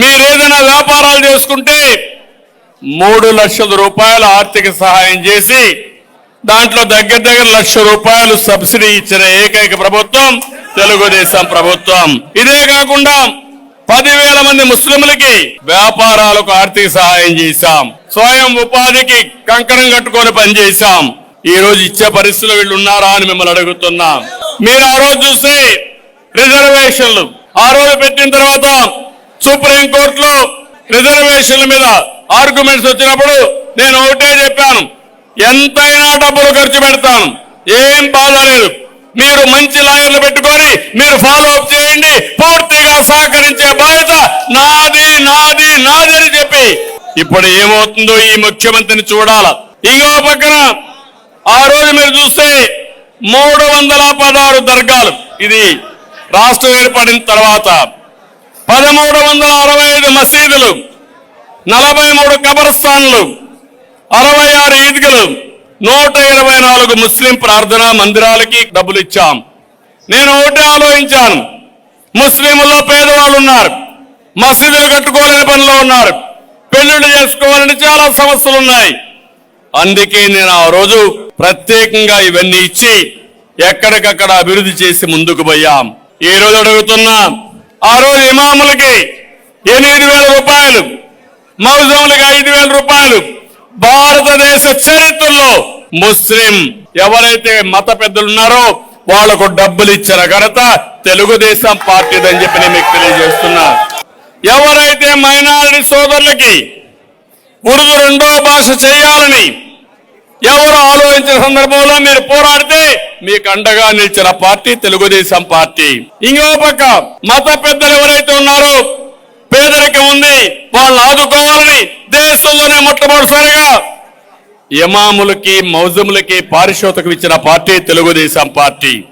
మీరు ఏదైనా వ్యాపారాలు చేసుకుంటే మూడు లక్షల రూపాయల ఆర్థిక సహాయం చేసి దాంట్లో దగ్గర దగ్గర లక్ష రూపాయలు సబ్సిడీ ఇచ్చిన ఏకైక ప్రభుత్వం తెలుగుదేశం ప్రభుత్వం. ఇదే కాకుండా పదివేల మంది ముస్లింలకి వ్యాపారాలకు ఆర్థిక సహాయం చేశాం. స్వయం ఉపాధికి కంకణం కట్టుకొని పనిచేశాం. ఈ రోజు ఇచ్చే పరిస్థితులు వీళ్ళు ఉన్నారా అని మిమ్మల్ని అడుగుతున్నాం. మీరు ఆ రోజు చూస్తే రిజర్వేషన్లు. ఆ రోజు పెట్టిన తర్వాత సుప్రీం కోర్టులో రిజర్వేషన్ల మీద ఆర్గ్యుమెంట్స్ వచ్చినప్పుడు నేను ఒకటే చెప్పాను. ఎంతైనా డబ్బులు ఖర్చు పెడతాను. ఏం బాధ లేదు. మీరు మంచి లాయర్లు పెట్టుకొని మీరు ఫాలో అప్ చేయండి. పూర్తిగా సహకరించే బాధ్యత నాది నాది నాది అని చెప్పి. ఇప్పుడు ఏమవుతుందో ఈ ముఖ్యమంత్రిని చూడాల. ఇంకో పక్కన ఆ రోజు మీరు చూస్తే మూడు వందల పదహారు దర్గాలు. ఇది రాష్ట్రం ఏర్పడిన తర్వాత. పదమూడు వందల అరవై ఐదు మసీదులు నలభై మూడు కబరస్థాన్లు అరవై ఆరు ఈద్గలు నూట ఇరవై నాలుగు ముస్లిం ప్రార్థనా మందిరాలకి డబ్బులు ఇచ్చాం. నేను ఒకటే ఆలోచించాను. ముస్లింల్లో పేదవాళ్ళు ఉన్నారు. మసీదులు కట్టుకోలేని పనిలో ఉన్నారు. పెళ్ళిళ్ళు చేసుకోవాలని చాలా సమస్యలు ఉన్నాయి. అందుకే నేను ఆ రోజు ప్రత్యేకంగా ఇవన్నీ ఇచ్చి ఎక్కడికక్కడ అభివృద్ధి చేసి ముందుకు పోయాం. ఈ రోజు అడుగుతున్నా ఆ రోజు ఇమాములకి ఎనిమిది వేల రూపాయలు మౌజములకి ఐదు వేల రూపాయలు. భారతదేశ చరిత్రలో ముస్లిం ఎవరైతే మత పెద్దలు ఉన్నారో వాళ్ళకు డబ్బులు ఇచ్చిన ఘనత తెలుగుదేశం పార్టీదని చెప్పి నేను మీకు తెలియజేస్తున్నా. ఎవరైతే మైనారిటీ సోదరులకి ఉర్దూ రెండో భాష చేయాలని ఎవరు ఆలోచించిన సందర్భంలో మీరు పోరాడితే మీకు అండగా నిలిచిన పార్టీ తెలుగుదేశం పార్టీ. ఇంకో పక్క మత పెద్దలు ఎవరైతే ఉన్నారో పేదరికం ఉంది వాళ్ళు ఆదుకోవాలని దేశంలోనే మొట్టమొదటిసారిగా ఇమాములకి మౌజములకి పారిశోతకం ఇచ్చిన పార్టీ తెలుగుదేశం పార్టీ.